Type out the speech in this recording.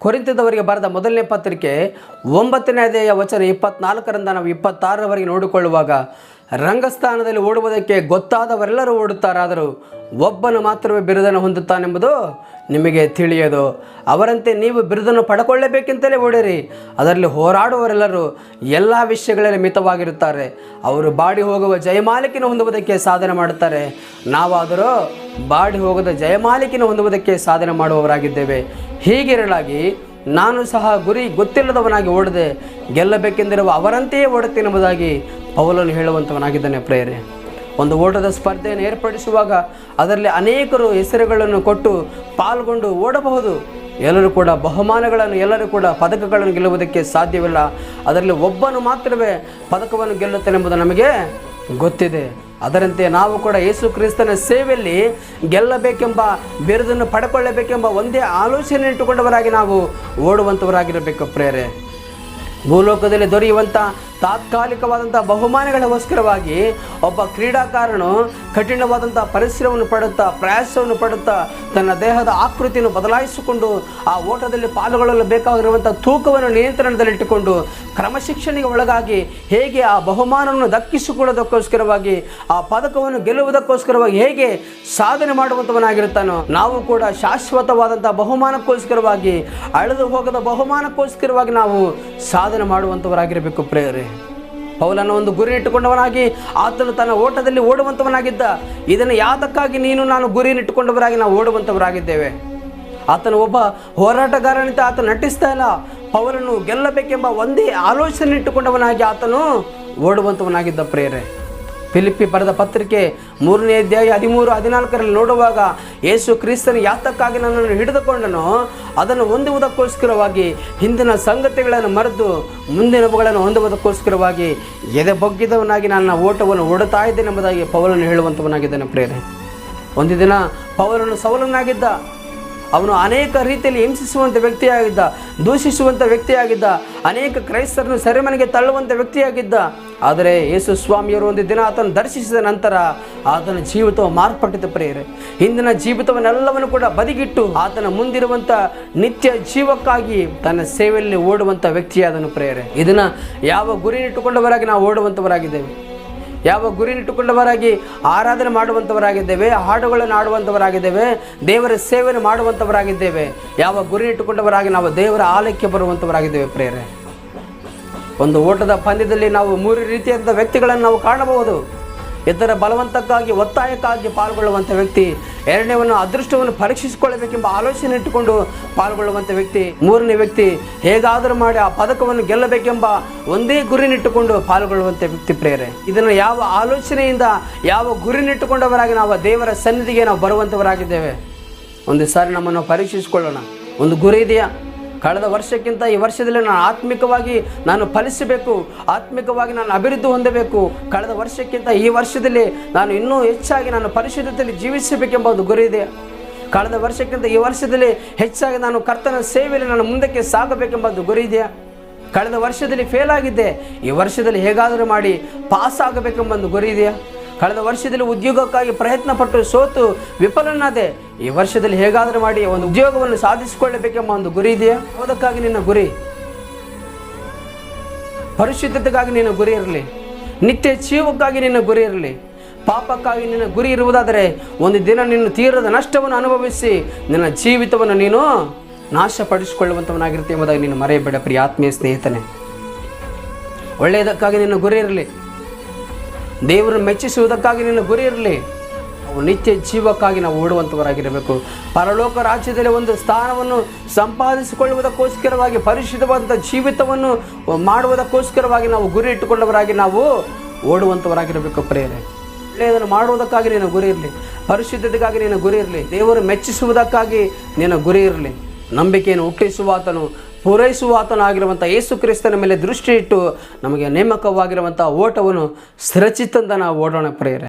ಕೊರಿಂತದವರಿಗೆ ಬರೆದ ಮೊದಲನೇ ಪತ್ರಿಕೆ ಒಂಬತ್ತನೇ ಅಧ್ಯಾಯ ವಚನ ಇಪ್ಪತ್ನಾಲ್ಕರಿಂದ ನಾವು ಇಪ್ಪತ್ತಾರರವರೆಗೆ ನೋಡಿಕೊಳ್ಳುವಾಗ ರಂಗಸ್ಥಾನದಲ್ಲಿ ಓಡುವುದಕ್ಕೆ ಗೊತ್ತಾದವರೆಲ್ಲರೂ ಓಡುತ್ತಾರಾದರೂ ಒಬ್ಬನು ಮಾತ್ರವೇ ಬಿರುದನ್ನು ಹೊಂದುತ್ತಾನೆಂಬುದು ನಿಮಗೆ ತಿಳಿಯದು. ಅವರಂತೆ ನೀವು ಬಿರುದನ್ನು ಪಡ್ಕೊಳ್ಳಬೇಕೆಂತಲೇ ಓಡಿರಿ. ಅದರಲ್ಲಿ ಹೋರಾಡುವವರೆಲ್ಲರೂ ಎಲ್ಲ ವಿಷಯಗಳಲ್ಲಿ ಮಿತವಾಗಿರುತ್ತಾರೆ. ಅವರು ಬಾಡಿ ಹೋಗುವ ಜಯಮಾಲಿಕೆಯನ್ನು ಹೊಂದುವುದಕ್ಕೆ ಸಾಧನೆ ಮಾಡುತ್ತಾರೆ. ನಾವಾದರೂ ಬಾಡಿ ಹೋಗದ ಜಯಮಾಲಿಕೆಯನ್ನು ಹೊಂದುವುದಕ್ಕೆ ಸಾಧನೆ ಮಾಡುವವರಾಗಿದ್ದೇವೆ. ಹೀಗಿರಲಾಗಿ ನಾನು ಸಹ ಗುರಿ ಗೊತ್ತಿಲ್ಲದವನಾಗಿ ಓಡದೆ ಗೆಲ್ಲಬೇಕೆಂದಿರುವ ಅವರಂತೆಯೇ ಓಡುತ್ತೇನೆಂಬುದಾಗಿ ಪೌಲನು ಹೇಳುವಂಥವನಾಗಿದ್ದಾನೆ ಪ್ರೇರೆ ಒಂದು ಓಟದ ಸ್ಪರ್ಧೆಯನ್ನು ಏರ್ಪಡಿಸುವಾಗ ಅದರಲ್ಲಿ ಅನೇಕರು ಹೆಸರುಗಳನ್ನು ಕೊಟ್ಟು ಪಾಲ್ಗೊಂಡು ಓಡಬಹುದು. ಎಲ್ಲರೂ ಕೂಡ ಬಹುಮಾನಗಳನ್ನು, ಎಲ್ಲರೂ ಕೂಡ ಪದಕಗಳನ್ನು ಗೆಲ್ಲುವುದಕ್ಕೆ ಸಾಧ್ಯವಿಲ್ಲ. ಅದರಲ್ಲಿ ಒಬ್ಬನು ಮಾತ್ರವೇ ಪದಕವನ್ನು ಗೆಲ್ಲುತ್ತಾನೆಂಬುದು ನಮಗೆ ಗೊತ್ತಿದೆ. ಅದರಂತೆ ನಾವು ಕೂಡ ಯೇಸು ಕ್ರಿಸ್ತನ ಸೇವೆಯಲ್ಲಿ ಗೆಲ್ಲಬೇಕೆಂಬ ಬಿರುದನ್ನು ಪಡ್ಕೊಳ್ಳಬೇಕೆಂಬ ಒಂದೇ ಆಲೋಚನೆ ಇಟ್ಟುಕೊಂಡವರಾಗಿ ನಾವು ಓಡುವಂಥವರಾಗಿರಬೇಕು ಪ್ರೇರೆ ಭೂಲೋಕದಲ್ಲಿ ದೊರೆಯುವಂಥ ತಾತ್ಕಾಲಿಕವಾದಂಥ ಬಹುಮಾನಗಳಿಗೋಸ್ಕರವಾಗಿ ಒಬ್ಬ ಕ್ರೀಡಾಕಾರನು ಕಠಿಣವಾದಂಥ ಪರಿಸರವನ್ನು ಪಡುತ್ತಾ ಪ್ರಯಾಸವನ್ನು ಪಡುತ್ತಾ ತನ್ನ ದೇಹದ ಆಕೃತಿಯನ್ನು ಬದಲಾಯಿಸಿಕೊಂಡು ಆ ಓಟದಲ್ಲಿ ಪಾಲ್ಗೊಳ್ಳಲು ಬೇಕಾಗಿರುವಂಥ ತೂಕವನ್ನು ನಿಯಂತ್ರಣದಲ್ಲಿಟ್ಟುಕೊಂಡು ಕ್ರಮಶಿಕ್ಷಣೆಗೆ ಒಳಗಾಗಿ ಹೇಗೆ ಆ ಬಹುಮಾನವನ್ನು ದಕ್ಕಿಸಿಕೊಳ್ಳೋದಕ್ಕೋಸ್ಕರವಾಗಿ, ಆ ಪದಕವನ್ನು ಗೆಲ್ಲುವುದಕ್ಕೋಸ್ಕರವಾಗಿ ಹೇಗೆ ಸಾಧನೆ ಮಾಡುವಂಥವನಾಗಿರುತ್ತಾನೋ ನಾವು ಕೂಡ ಶಾಶ್ವತವಾದಂಥ ಬಹುಮಾನಕ್ಕೋಸ್ಕರವಾಗಿ, ಅಳೆದು ಹೋಗದ ಬಹುಮಾನಕ್ಕೋಸ್ಕರವಾಗಿ ನಾವು ಸಾಧನೆ ಮಾಡುವಂಥವರಾಗಿರಬೇಕು ಪ್ರೇಯರೇ. ಪೌಲನ ಒಂದು ಗುರಿ ಇಟ್ಟುಕೊಂಡವನಾಗಿ ಆತನು ತನ್ನ ಓಟದಲ್ಲಿ ಓಡುವಂಥವನಾಗಿದ್ದ ಇದನ್ನು ಯಾತಕ್ಕಾಗಿ ನೀನು ನಾನು ಗುರಿನಿಟ್ಟುಕೊಂಡವರಾಗಿ ನಾವು ಓಡುವಂಥವರಾಗಿದ್ದೇವೆ ಆತನು ಒಬ್ಬ ಹೋರಾಟಗಾರನಿಂದ ಆತ ನಟಿಸ್ತಾ ಇಲ್ಲ. ಪೌಲನು ಗೆಲ್ಲಬೇಕೆಂಬ ಒಂದೇ ಆಲೋಚನೆ ಇಟ್ಟುಕೊಂಡವನಾಗಿ ಆತನು ಓಡುವಂಥವನಾಗಿದ್ದ ಪ್ರೇರೆ ಫಿಲಿಪ್ಪಿ ಬರೆದ ಪತ್ರಿಕೆ ಮೂರನೇ ಅಧ್ಯಾಯ ಹದಿಮೂರು, ಹದಿನಾಲ್ಕರಲ್ಲಿ ನೋಡುವಾಗ ಯೇಸು ಕ್ರಿಸ್ತನು ಯಾತಕ್ಕಾಗಿ ನನ್ನನ್ನು ಹಿಡಿದುಕೊಂಡನು ಅದನ್ನು ಹೊಂದುವುದಕ್ಕೋಸ್ಕರವಾಗಿ ಹಿಂದಿನ ಸಂಗತಿಗಳನ್ನು ಮರೆತು ಮುಂದಿನವುಗಳನ್ನು ಹೊಂದುವುದಕ್ಕೋಸ್ಕರವಾಗಿ ಎದೆ ಬಗ್ಗಿದವನಾಗಿ ನನ್ನ ಓಟವನ್ನು ಓಡುತ್ತಾ ಇದ್ದೇನೆ ಎಂಬುದಾಗಿ ಪೌಲನು ಹೇಳುವಂಥವನಾಗಿದ್ದಾನೆ ಪ್ರೇರೆ ಒಂದು ದಿನ ಪೌಲನು ಸವಲನಾಗಿದ್ದ ಅವನು ಅನೇಕ ರೀತಿಯಲ್ಲಿ ಹಿಂಸಿಸುವಂಥ ವ್ಯಕ್ತಿಯಾಗಿದ್ದ, ದೂಷಿಸುವಂಥ ವ್ಯಕ್ತಿಯಾಗಿದ್ದ, ಅನೇಕ ಕ್ರೈಸ್ತರನ್ನು ಸೆರೆಮನೆಗೆ ತಳ್ಳುವಂಥ ವ್ಯಕ್ತಿಯಾಗಿದ್ದ. ಆದರೆ ಯೇಸು ಸ್ವಾಮಿಯವರು ಒಂದು ದಿನ ಆತನ ದರ್ಶಿಸಿದ ನಂತರ ಆತನ ಜೀವಿತವು ಮಾರ್ಪಟ್ಟಿದ್ದ ಪ್ರೇರೆ ಹಿಂದಿನ ಜೀವಿತವನ್ನೆಲ್ಲವನ್ನು ಕೂಡ ಬದಿಗಿಟ್ಟು ಆತನ ಮುಂದಿರುವಂಥ ನಿತ್ಯ ಜೀವಕ್ಕಾಗಿ ತನ್ನ ಸೇವೆಯಲ್ಲಿ ಓಡುವಂಥ ವ್ಯಕ್ತಿಯಾದನು ಪ್ರೇರೆ ಇದನ್ನು ಯಾವ ಗುರಿ ಇಟ್ಟುಕೊಂಡವರಾಗಿ ನಾವು ಓಡುವಂಥವರಾಗಿದ್ದೇವೆ. ಯಾವ ಗುರಿ ಇಟ್ಟುಕೊಂಡವರಾಗಿ ಆರಾಧನೆ ಮಾಡುವಂಥವರಾಗಿದ್ದೇವೆ, ಹಾಡುಗಳನ್ನು ಆಡುವಂಥವರಾಗಿದ್ದೇವೆ ದೇವರ ಸೇವೆಯನ್ನು ಮಾಡುವಂಥವರಾಗಿದ್ದೇವೆ, ಯಾವ ಗುರಿ ಇಟ್ಟುಕೊಂಡವರಾಗಿ ನಾವು ದೇವರ ಆಲಯಕ್ಕೆ ಬರುವಂಥವರಾಗಿದ್ದೇವೆ ಪ್ರೇರೆ ಒಂದು ಓಟದ ಪಂದ್ಯದಲ್ಲಿ ನಾವು ಮೂರು ರೀತಿಯಾದ ವ್ಯಕ್ತಿಗಳನ್ನು ನಾವು ಕಾಣಬಹುದು. ಇತರ ಬಲವಂತಕ್ಕಾಗಿ, ಒತ್ತಾಯಕ್ಕಾಗಿ ಪಾಲ್ಗೊಳ್ಳುವಂಥ ವ್ಯಕ್ತಿ ಎರಡನೇವನ್ನು ಅದೃಷ್ಟವನ್ನು ಪರೀಕ್ಷಿಸಿಕೊಳ್ಳಬೇಕೆಂಬ ಆಲೋಚನೆ ಇಟ್ಟುಕೊಂಡು ಪಾಲ್ಗೊಳ್ಳುವಂಥ ವ್ಯಕ್ತಿ, ಮೂರನೇ ವ್ಯಕ್ತಿ ಹೇಗಾದರೂ ಮಾಡಿ ಆ ಪದಕವನ್ನು ಗೆಲ್ಲಬೇಕೆಂಬ ಒಂದೇ ಗುರಿನಿಟ್ಟುಕೊಂಡು ಪಾಲ್ಗೊಳ್ಳುವಂಥ ವ್ಯಕ್ತಿ ಪ್ರೇರೆ ಇದನ್ನು ಯಾವ ಆಲೋಚನೆಯಿಂದ, ಯಾವ ಗುರಿನಿಟ್ಟುಕೊಂಡವರಾಗಿ ನಾವು ದೇವರ ಸನ್ನಿಧಿಗೆ ನಾವು ಬರುವಂಥವರಾಗಿದ್ದೇವೆ ಒಂದು ಸಾರಿ ನಮ್ಮನ್ನು ಪರೀಕ್ಷಿಸಿಕೊಳ್ಳೋಣ. ಒಂದು ಗುರಿ ಇದೆಯಾ? ಕಳೆದ ವರ್ಷಕ್ಕಿಂತ ಈ ವರ್ಷದಲ್ಲಿ ನಾನು ಆತ್ಮಿಕವಾಗಿ ನಾನು ಫಲಿಸಬೇಕು, ಆತ್ಮಿಕವಾಗಿ ನಾನು ಅಭಿವೃದ್ಧಿ ಹೊಂದಬೇಕು. ಕಳೆದ ವರ್ಷಕ್ಕಿಂತ ಈ ವರ್ಷದಲ್ಲಿ ನಾನು ಇನ್ನೂ ಹೆಚ್ಚಾಗಿ ನಾನು ಪರಿಶುದ್ಧತೆಯಲ್ಲಿ ಜೀವಿಸಬೇಕೆಂಬ ಒಂದು ಗುರಿ ಇದೆ ಕಳೆದ ವರ್ಷಕ್ಕಿಂತ ಈ ವರ್ಷದಲ್ಲಿ ಹೆಚ್ಚಾಗಿ ನಾನು ಕರ್ತನ ಸೇವೆಯಲ್ಲಿ ನಾನು ಮುಂದಕ್ಕೆ ಸಾಗಬೇಕೆಂಬ ಒಂದು ಗುರಿ ಇದೆಯಾ ಕಳೆದ ವರ್ಷದಲ್ಲಿ ಫೇಲ್ ಆಗಿದ್ದೆ. ಈ ವರ್ಷದಲ್ಲಿ ಹೇಗಾದರೂ ಮಾಡಿ ಪಾಸ್ ಆಗಬೇಕೆಂಬ ಒಂದು ಗುರಿ ಇದೆಯಾ ಕಳೆದ ವರ್ಷದಲ್ಲಿ ಉದ್ಯೋಗಕ್ಕಾಗಿ ಪ್ರಯತ್ನ ಪಟ್ಟು ಸೋತು ವಿಫಲನಾದೆ. ಈ ವರ್ಷದಲ್ಲಿ ಹೇಗಾದರೂ ಮಾಡಿ ಒಂದು ಉದ್ಯೋಗವನ್ನು ಸಾಧಿಸಿಕೊಳ್ಳಬೇಕೆಂಬ ಒಂದು ಗುರಿ ಇದೆಯಾ? ಅದಕ್ಕಾಗಿ ನಿನ್ನ ಗುರಿ. ಪರಿಶುದ್ಧತೆಗಾಗಿ ನಿನ್ನ ಗುರಿ ಇರಲಿ. ನಿತ್ಯ ಜೀವಕ್ಕಾಗಿ ನಿನ್ನ ಗುರಿ ಇರಲಿ. ಪಾಪಕ್ಕಾಗಿ ನಿನ್ನ ಗುರಿ ಇರುವುದಾದರೆ ಒಂದು ದಿನ ನಿನ್ನ ತೀರದ ನಷ್ಟವನ್ನು ಅನುಭವಿಸಿ ನಿನ್ನ ಜೀವಿತವನ್ನು ನೀನು ನಾಶಪಡಿಸಿಕೊಳ್ಳುವಂಥವನಾಗಿರುತ್ತೆ ಎಂಬುದಾಗಿ ನೀನು ಮರೆಯಬೇಡ ಪ್ರಿಯ ಆತ್ಮೀಯ ಸ್ನೇಹಿತನೇ. ಒಳ್ಳೆಯದಕ್ಕಾಗಿ ನಿನ್ನ ಗುರಿ ಇರಲಿ. ದೇವರನ್ನು ಮೆಚ್ಚಿಸುವುದಕ್ಕಾಗಿ ನಿನ್ನ ಗುರಿ ಇರಲಿ. ನಿತ್ಯ ಜೀವಕ್ಕಾಗಿ ನಾವು ಓಡುವಂಥವರಾಗಿರಬೇಕು ಪರಲೋಕ ರಾಜ್ಯದಲ್ಲಿ ಒಂದು ಸ್ಥಾನವನ್ನು ಸಂಪಾದಿಸಿಕೊಳ್ಳುವುದಕ್ಕೋಸ್ಕರವಾಗಿ ಪರಿಶುದ್ಧವಾದಂಥ ಜೀವಿತವನ್ನು ಮಾಡುವುದಕ್ಕೋಸ್ಕರವಾಗಿ ನಾವು ಗುರಿ ಇಟ್ಟುಕೊಂಡವರಾಗಿ ನಾವು ಓಡುವಂಥವರಾಗಿರಬೇಕು ಪ್ರೇರೆ ಒಳ್ಳೆಯದನ್ನು ಮಾಡುವುದಕ್ಕಾಗಿ ನಿನ್ನ ಗುರಿ ಇರಲಿ. ಪರಿಶುದ್ಧತೆಗಾಗಿ ನೀನು ಗುರಿ ಇರಲಿ. ದೇವರು ಮೆಚ್ಚಿಸುವುದಕ್ಕಾಗಿ ನಿನ್ನ ಗುರಿ ಇರಲಿ. ನಂಬಿಕೆಯನ್ನು ಹುಟ್ಟಿಸುವಾತನು ಪೂರೈಸುವಾತನಾಗಿರುವಂಥ ಯೇಸು ಕ್ರಿಸ್ತನ ಮೇಲೆ ದೃಷ್ಟಿ ಇಟ್ಟು ನಮಗೆ ನೇಮಕವಾಗಿರುವಂಥ ಓಟವನ್ನು ಸ್ಥಿರಚಿತ್ತಂತ ನಾವು ಓಡೋಣ ಪ್ರೇರೆ